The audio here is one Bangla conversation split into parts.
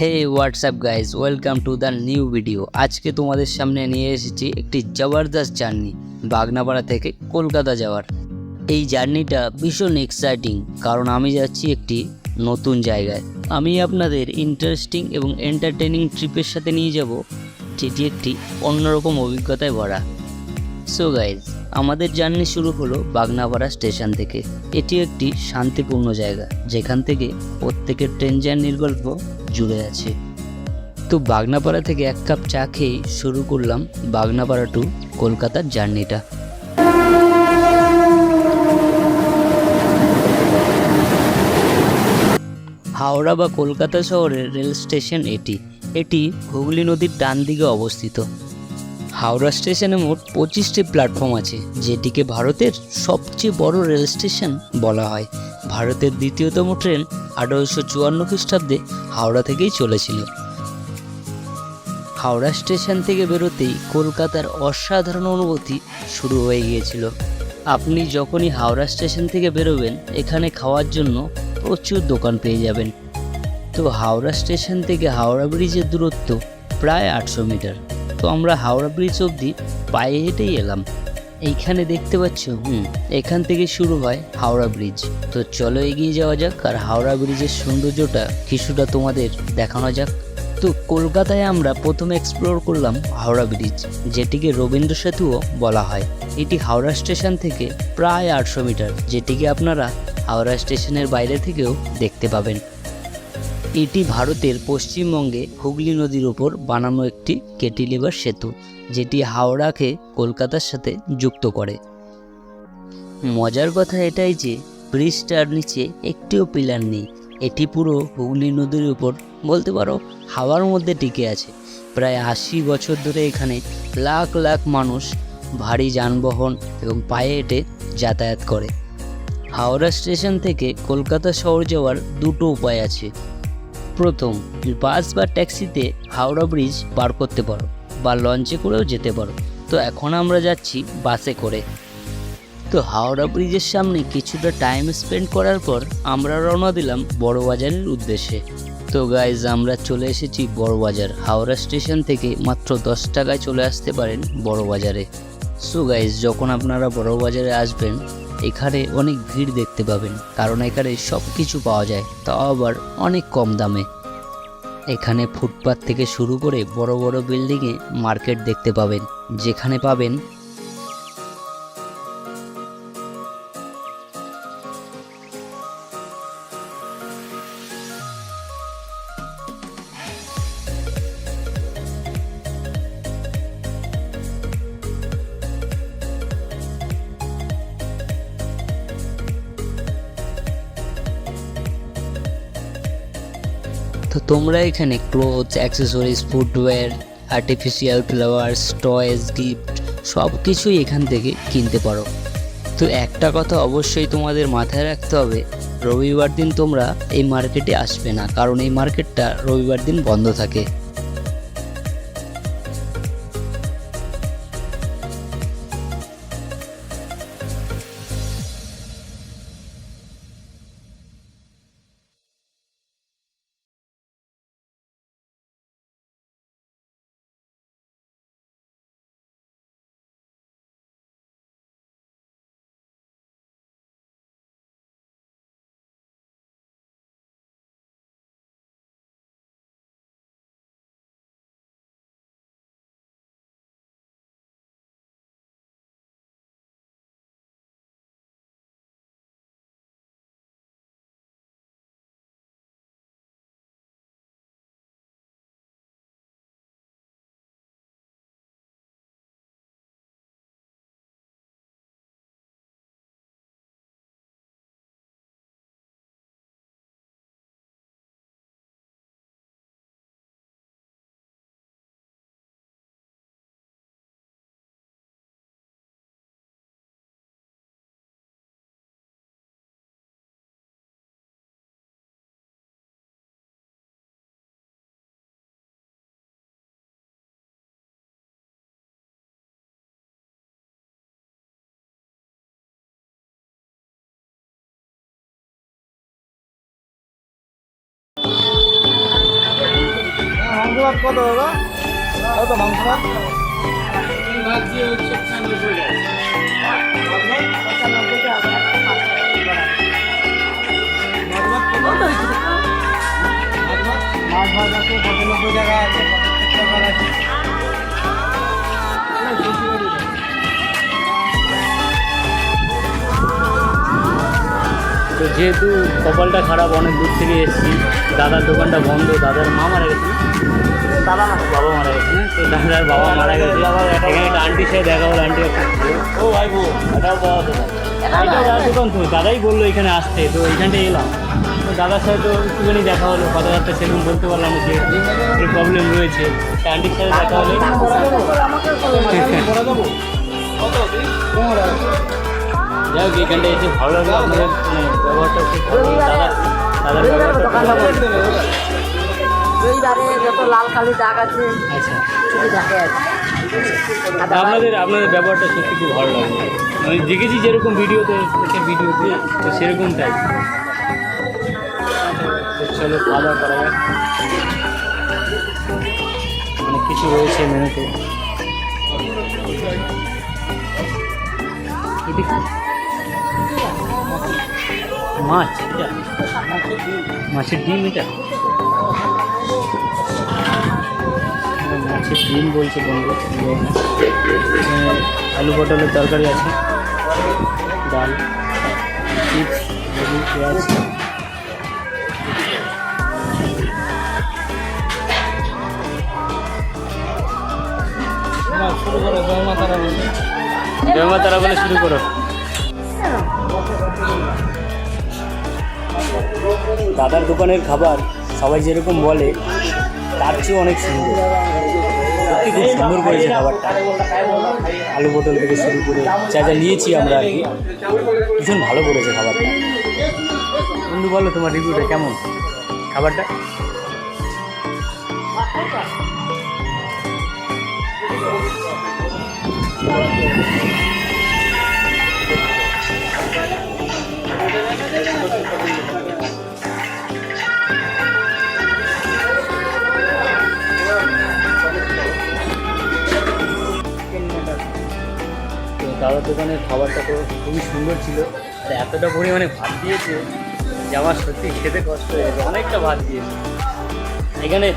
Hey WhatsApp guys welcome to the new video আজকে তোমাদের সামনে নিয়ে এসেছি একটি জবরদস্ত জার্নি, বাগনাপাড়া থেকে কলকাতা যাওয়ার। এই জার্নিটা ভীষণ এক্সাইটিং কারণ আমি যাচ্ছি একটি নতুন জায়গায়। আমি আপনাদের ইন্টারেস্টিং এবং এন্টারটেনিং ট্রিপের সাথে নিয়ে যাব, যেটি একটি অন্যরকম অভিজ্ঞতায় ভরা। সো গাইজ আমাদের জার্নি শুরু হলো বাগনাপাড়া স্টেশন থেকে। এটি একটি শান্তিপূর্ণ জায়গা, যেখান থেকে প্রত্যেকের ট্রেন জার্নির গল্প জুড়ে আছে। তো বাগনাপাড়া থেকে এক কাপ চা খেয়ে শুরু করলাম বাগনাপাড়া টু কলকাতার জার্নিটা। হাওড়া বা কলকাতা শহরের রেল স্টেশন এটি। এটি হুগলি নদীর ডান দিকে অবস্থিত। হাওড়া স্টেশনে মোট পঁচিশটি প্ল্যাটফর্ম আছে, যেটিকে ভারতের সবচেয়ে বড় রেল স্টেশন বলা হয়। ভারতের দ্বিতীয়তম ট্রেন আঠারোশো চুয়ান্ন খ্রিস্টাব্দে হাওড়া থেকেই চলেছিল। হাওড়া স্টেশন থেকে বেরোতেই কলকাতার অসাধারণ অনুভূতি শুরু হয়ে গিয়েছিল। আপনি যখনই হাওড়া স্টেশন থেকে বেরোবেন, এখানে খাওয়ার জন্য প্রচুর দোকান পেয়ে যাবেন। তো হাওড়া স্টেশন থেকে হাওড়া ব্রিজের দূরত্ব প্রায় আটশো মিটার। তো আমরা হাওড়া ব্রিজ অবধি পায়ে হেঁটেই এলাম। এইখানে দেখতে পাচ্ছ, হুম, এখান থেকে শুরু হয় হাওড়া ব্রিজ তো চলো এগিয়ে যাওয়া যাক, আর হাওড়া ব্রিজের সৌন্দর্যটা কিছুটা তোমাদের দেখানো যাক। তো কলকাতায় আমরা প্রথমে এক্সপ্লোর করলাম হাওড়া ব্রিজ যেটিকে রবীন্দ্র সেতুও বলা হয়। এটি হাওড়া স্টেশন থেকে প্রায় আটশো মিটার, যেটিকে আপনারা হাওড়া স্টেশনের বাইরে থেকেও দেখতে পাবেন। এটি ভারতের পশ্চিমবঙ্গে হুগলি নদীর ওপর বানানো একটি কেটিলিভার সেতু, যেটি হাওড়াকে কলকাতার সাথে যুক্ত করে। মজার কথা এটাই যে, ব্রিজটার নিচে একটিও পিলার নেই। এটি পুরো হুগলি নদীর উপর, বলতে পারো হাওয়ার মধ্যে টিকে আছে। প্রায় আশি বছর ধরে এখানে লাখ লাখ মানুষ ভারী যানবাহন এবং পায়ে হেঁটে যাতায়াত করে। হাওড়া স্টেশন থেকে কলকাতা শহর যাওয়ার দুটো উপায় আছে। প্রথম বাস বা ট্যাক্সিতে হাওড়া ব্রিজ পার করতে পারো বা লঞ্চে করেও যেতে পারো। তো এখন আমরা যাচ্ছি বাসে করে। তো হাওড়া ব্রিজের সামনে কিছুটা টাইম স্পেন্ড করার পর আমরা রওনা দিলাম বড়বাজারের উদ্দেশ্যে। তো গাইজ আমরা চলে এসেছি বড়বাজার। হাওড়া স্টেশন থেকে মাত্র দশ টাকায় চলে আসতে পারেন বড়বাজারে। সো গাইজ যখন আপনারা বড়বাজারে আসবেন এখানে অনেক ভিড় দেখতে পাবেন, কারণ এখানে সব কিছু পাওয়া যায়, তাও আবার অনেক কম দামে। এখানে ফুটপাত থেকে শুরু করে বড় বড় বিল্ডিংয়ে মার্কেট দেখতে পাবেন, যেখানে পাবেন তোমরা এখানে cloth accessories footwear artificial flowers toys gift সব কিছুই এখান থেকে কিনতে পারো। তো একটা কথা অবশ্যই তোমাদের মাথায় রাখতে হবে, রবিবার দিন তোমরা এই মার্কেটে আসবে না, কারণ এই মার্কেটটা রবিবার দিন বন্ধ থাকে। ভাত কত দাদা? কত মাংস ভাত মাছ ভাত আছে পঁচানব্বই টাকা আছে টাকা আছে। তো যেহেতু কপালটা খারাপ অনেক দূর থেকে এসেছি। দাদার দোকানটা বন্ধ দাদার মা মারা গেছে? দাদা বাবা মারা গেছে তো দাদার বাবা মারা গেছে এখানে একটা আন্টির সাথে দেখা হলো আন্টি ও ভাই বউ এটাও বাবা দোকান তো দাদাই বলল এখানে আসতে তো এইখানটায় এলাম তো দাদার সাথে তো একটুখানি দেখা হলো কথাবার্তা সেরকম বলতে পারলাম যে এই প্রবলেম রয়েছে আন্টির সাথে দেখা হলে যাই হোক এখানটা এসে ভালো লাগল আপনাদের মানে ব্যবহারটা খুব ভালো দাদা দাদার ব্যবহারটা ভালো। যত লাল কালি দাগ আছে আচ্ছা। ছুটি থাকে আর আপনাদের আপনাদের ব্যবহারটা সত্যি খুব ভালো লাগে। আমি দেখেছি যেরকম ভিডিওতে ভিডিওতে তো সেরকমটাই চলো খাওয়া দাওয়া করা যাক। অনেক কিছু রয়েছে মেনুতে। মাছ মাছের ডিম এটা? মাছের ডিম বলছে বন্ধু আলু পটলের তরকারি আছে ডাল চিপস লেবু পেঁয়াজ। শুরু করো জয় মাতারা বলে। জয় মা তারা বলে শুরু করো। দাদার দোকানের খাবার সবাই যেরকম বলে তার চেয়ে অনেক সুন্দর। সত্যি খুব সুন্দর করেছে খাবারটা আলু পটল থেকে শুরু করে যা যা নিয়েছি আমরা আর কি, ভীষণ ভালো করেছে খাবারটা। বন্ধু, বলো তোমার রিভিউটা কেমন? খাবারটা? তো দাদার দোকানের খাবারটা তো খুবই সুন্দর ছিল। আর এতটা পরিমাণে ভাত দিয়েছে যে আমার সত্যি খেতে কষ্ট হয়ে গেছে অনেকটা ভাত দিয়েছে। এখানে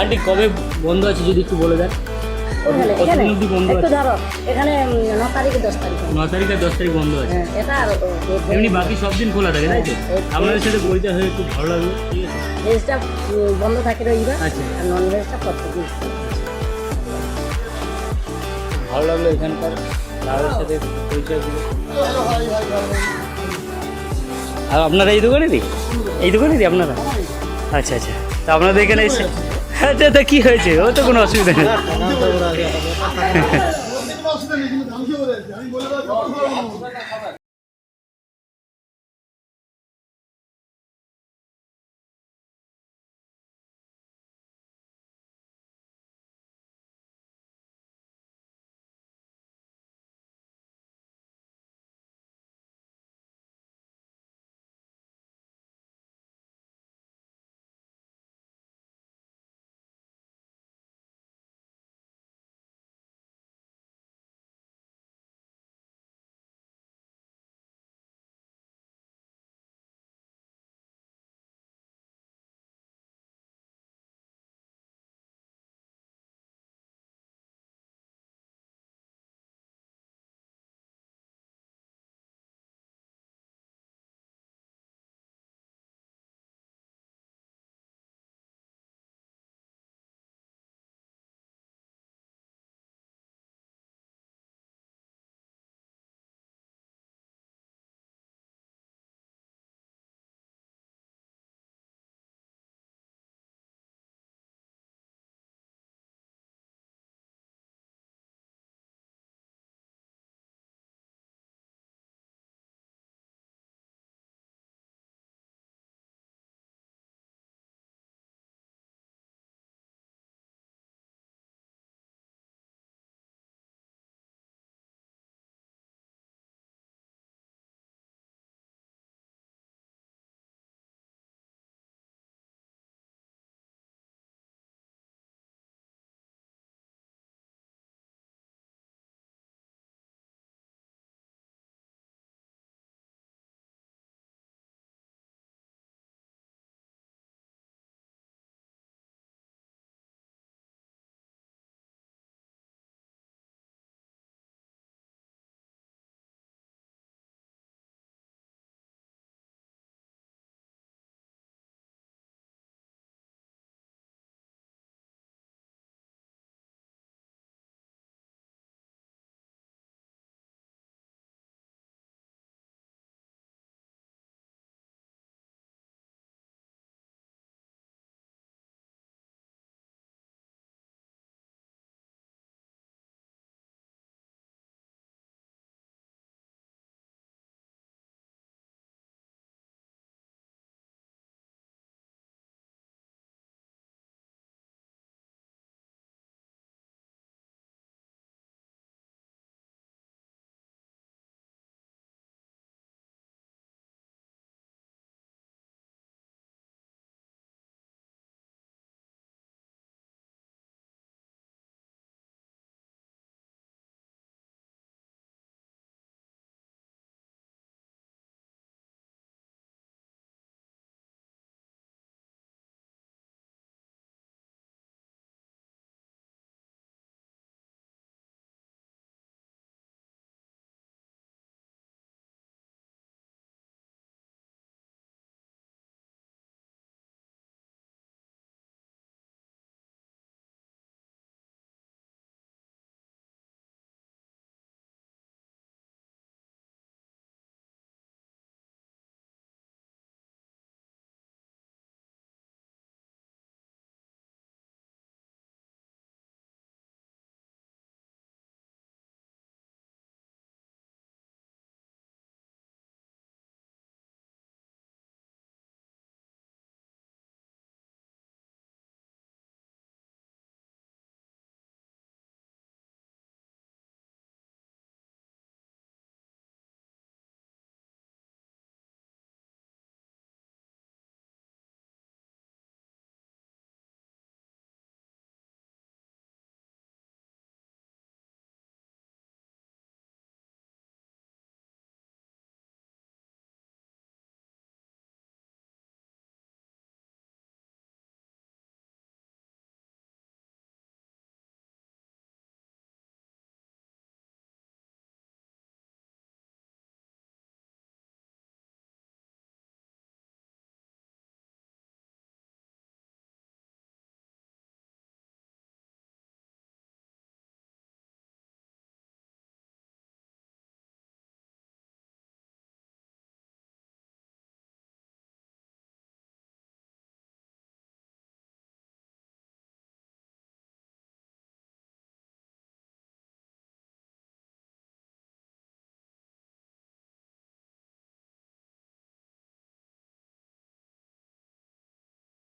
আন্টি কবে বন্ধ আছে যদি একটু বলে দেন? এখানে, ন তারিখে দশ তারিখ। ন তারিখ আর দশ তারিখ বন্ধ আছে। হ্যাঁ এটা আর এমনি বাকি সব দিন খোলা থাকে তাই তো? হ্যাঁ, আপনাদের সাথে পরিচয় হয়ে খুব ভালো লাগল ঠিক আছে? ভেজটা বন্ধ থাকে রবিবার আচ্ছা। আর নন ভেজটা প্রত্যেকদিন ভালো লাগল এখানকার। দাদার সাথে পরিচয় আর আপনারা এই দোকানেরই? এই দোকানেরই আপনারা? আচ্ছা আচ্ছা। তা আপনাদের এখানে এসে আচ্ছা তা কী হয়েছে? ও তো কোনো অসুবিধা নেই।